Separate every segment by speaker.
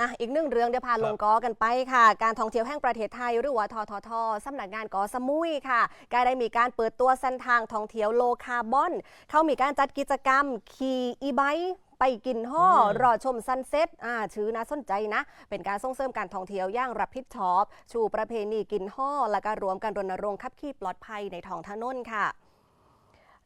Speaker 1: อะอีกหนึ่งเรื่องเดี๋ยวพาลงกอกันไปค่ะ การท่องเที่ยวแห่งประเทศไทยหรือว่าทททสำนักงานกอสมุยค่ะก็ได้มีการเปิดตัวเส้นทางท่องเที่ยวโลคาร์บอน เขามีการจัดกิจกรรมขี่อีไบค์ไปกินห่ออ
Speaker 2: ม
Speaker 1: รอชมซันเซ็ตอ่าชื่อน่าสนใจนะ เป็นการส่งเสริมการท่องเที่ยวอย่างรับผิดชอบ ชูประเพณีกินห่อและก็รวมกันรณรงค์ขับขี่ปลอดภัยในท้องถนนค่ะ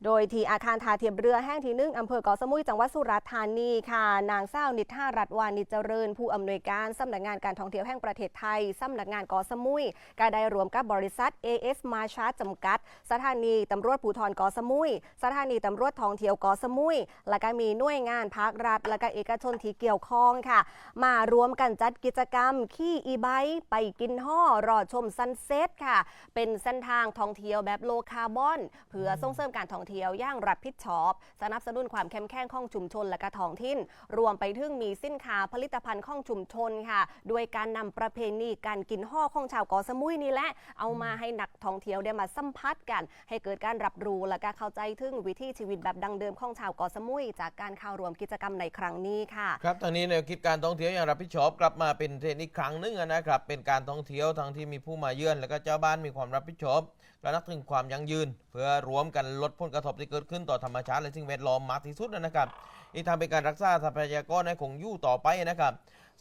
Speaker 1: โดยที่อาคารทาเทียบเรือแห้งที่หนึ่งอำเภอเกาะสมุยจังหวัดสุราษฎร์ธานีค่ะ นางเศร้าวนิท่ารัตวานิจเจริญ ผู้อำนวยการสำนักงานการท่องเที่ยวแห่งประเทศไทยสำนักงานเกาะสมุยก็ได้รวมกับบริษัท AS มาชาร์จำกัด สถานีตำรวจภูธรเกาะสมุย สถานีตำรวจท่องเที่ยวเกาะสมุย และก็มีหน่วยงานภาครัฐ และก็เอกชนที่เกี่ยวข้องค่ะ มารวมกันจัดกิจกรรม ขี่อีไบค์ไปกินห่อรอชมซันเซ็ตค่ะ เป็นเส้นทางท่องเที่ยวแบบโลคาร์บอน เพื่อส่งเสริมการท่องเที่ยวย่างรับผิดชอบ สนับสนุนความเข้มแข็งของชุมชนและก็ท้องถิ่นรวมไปถึงมีสินค้าผลิตภัณฑ์ของชุมชนค่ะด้วยการนำประเพณีการกินห่อของชาวเกาะสมุยนี่แหละ เอามาให้นักท่องเที่ยวได้มาสัมผัสกัน ให้เกิดการรับรู้และก็เข้าใจถึงวิถีชีวิตแบบดังเดิมของชาวเกาะสมุย จากการเข้าร่วมกิจกรรมในครั้งนี้ค่ะ
Speaker 2: ครับทางนี้แนวคิดการท่องเที่ยวอย่างรับผิดชอบกลับมาเป็นเทรนด์อีกครั้งหนึ่งนะครับเป็นการท่องเที่ยวทั้งที่มีผู้มาเยือน และก็เจ้าบ้านมีความรับผิดชอบและนักถึงความยั่งยืน เพื่อรวมกันลดผลกระทบที่เกิดขึ้นต่อธรรมชาติและสิ่งแวดล้อมมากที่สุดนะครับ อีกทางเป็นการรักษาทรัพยากรให้คงอยู่ต่อไปนะครับ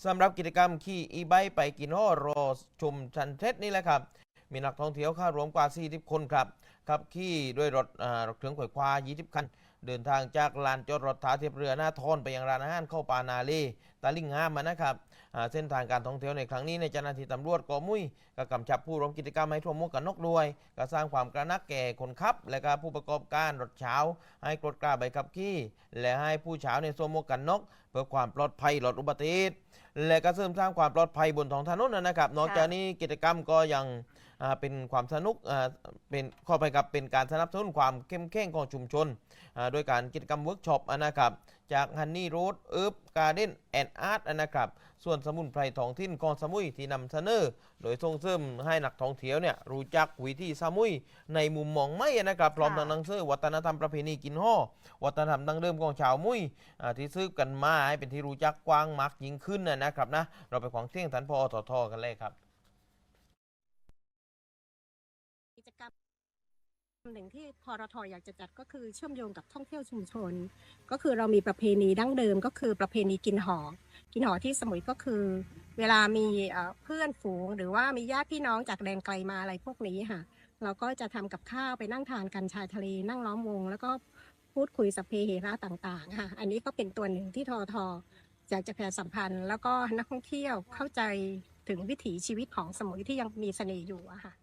Speaker 2: สำหรับกิจกรรมขี่อีไบไปกินห่อรอชมชันเทศนี่แหละครับมีนักท่องเที่ยวเข้ารวมกว่า 40 คนครับ ขับขี่ด้วยรถรถเครื่องขวายควา20 คัน เดินทางจากลานจอดรถท่าเทียบเรือหน้าทอนไปยังร้านอาหารเข้าปานาเลตาลิงงามมานะครับเส้นทางการท่องเที่ยวในครั้งนี้ในเจ้าหน้าที่ตำรวจกอมุ้ยก็กำชับผู้ร่วมกิจกรรมให้ทั่วมุกกันนกด้วยก็สร้างความกระนักแก่คนขับ และก็ผู้ประกอบการรถเช้า ให้กรดกล้าใบขับขี่ และให้ผู้เช้าในยสวมหมวกกันนก เพื่อความปลอดภัยลดอุบัติเหตุและก็เสริมสร้างความปลอดภัยบนท้องถนนนะครับ นอกจากนี้กิจกรรมก็ยังเป็นความสนุกเป็นข้อไปกับเป็นการสนับสนุนความเข้มแข็งของชุมชนอ่าโดยการกิจกรรมเวิร์กช็อปนะครับจากฮันนี่โรดเอิบการ์เด้นแอนด์อาร์ตนะครับส่วนสมุนไพรท้องถิ่นของสมุยที่นำเสนอโดยส่งเสริมให้นักท่องเที่ยวเนี่ยรู้จักวิธีสมุยในมุมมองไม่นะครับพร้อมทั้งหนังสือวัฒนธรรมประเพณีกินห่อวัฒนธรรมดั้งเดิมของชาวมุยอ่าที่ซื้อกันมาให้เป็นที่รู้จักกว้างมากยิ่งขึ้นนะนะครับนะเราไปของเที่ยงทันพอททกันเลยครับ
Speaker 3: หนึ่งที่พรทอยากจะจัดก็คือเชื่อมโยงกับท่องเที่ยวชุมชน ก็คือเรามีประเพณีดั้งเดิมก็คือประเพณีกินหอ กินหอที่สมุยก็คือ เวลามีเพื่อนฝูง หรือว่ามีญาติพี่น้องจากแดนไกลมาอะไรพวกนี้ค่ะ เราก็จะทำกับข้าวไปนั่งทานกันชายทะเลนั่งล้อมวง แล้วก็พูดคุยสัพเพเหระต่างๆค่ะอันนี้ก็เป็นตัวหนึ่งที่ทอทอยากจะประชาสัมพันธ์ แล้วก็นักท่องเที่ยวเข้าใจถึงวิถีชีวิตของสมุยที่ยังมีเสน่ห์อยู่อะค่ะ